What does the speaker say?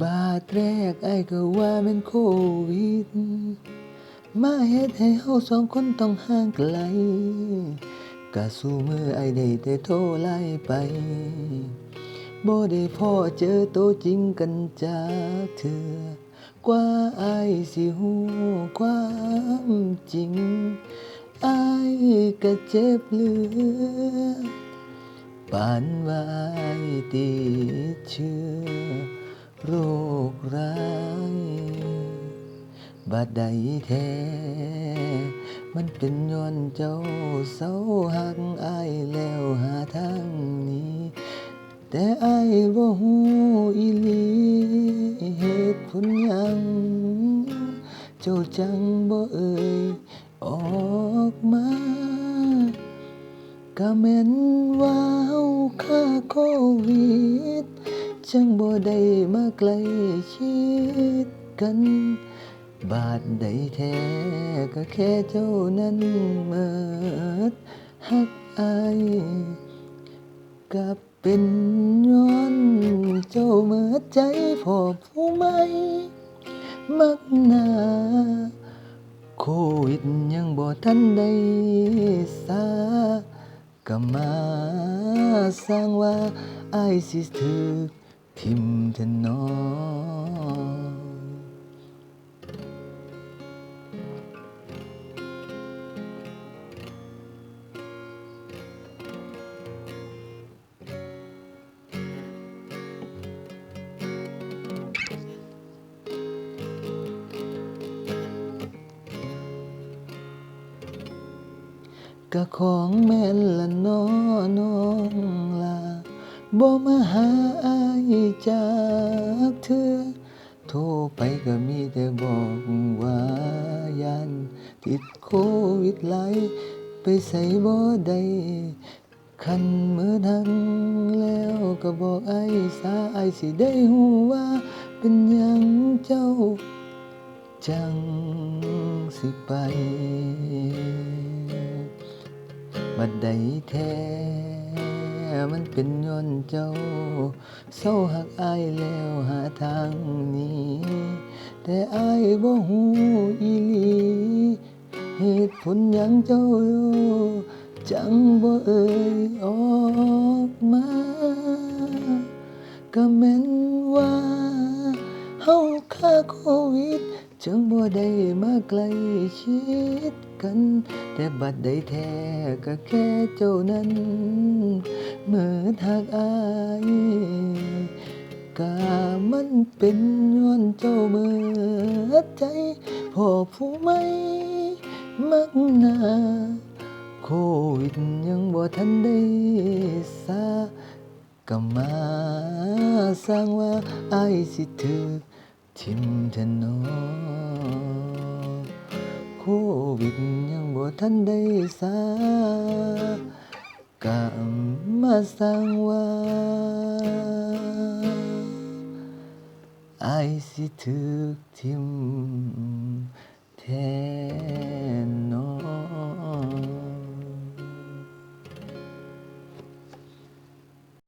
บาดแรกไอ้ก็ว่าแม่นโควิด มาเฮ็ดให้เฮาสองคนต้องห่างไกลกะสู้มือไอ้ได้แต่โทรไล่ไปบ่ได้พ่อเจอโตจริงกันจากเธอกว่าไอายสิฮู้ความจริงไอายก็เจ็บเหลือปานว่าอายติดเชื้อ โรคร้ายบาดใดแท้ มันเป็นย้อนเจ้าเศร้าหักอายแล้วหาทางนี้ แต่อายบ่ฮู้อีหลีเหตุผลยัง เจ้าจังบ่เอ่ยออกมาก็แม่นว่าเฮาค่าโควิด จังบ่ได้มาใกลชิดกัน บาดใดแท้ก็แค่เจ้านั้นเมิดฮักอายกับเป็นย้อนเจ้าเมื่อใจพอผู้ไหม มักหนาโควิดยังบ่ทันได้ซาก็มาสร้างว่าไอายสิถึก ทิมเทนอก็ของแม่นละน้อน้องลาบ่มาหาอา จากเธอ โทรไปก็มีแต่บอกว่ายันติดโควิดหลไปใส่บ่ได้คันมือทังแล้วก็บอกไอ้สาไอ้สิได้ฮู้ว่าเป็นยังเจ้า จังสิไป บัดใดแท้ มันเป็นย้อนเจ้าเศร้าหักอายแล้วหาทางหนี้ แต่อายบ่หูอีหลีเหตุผลยังเจ้าจังบ่เอ่ยออกมาก็แม่น ค่าโควิด จึงบ่ได้มาใกล้ชิดกัน แต่บัดใดแท้ก็แค่เจ้านั้นเมื่อทักอายก็มันเป็นย้อนเจ้าเมื่อใจพอผู้ไม่มักนาโควิดยังบ่ทันได้ซาก็มาสร้างว่าอายสิถึก ทิมเทนนอโควิดยังบ่ทันได้ซาก็มาสร้างว่าไอสิถึกทิมแท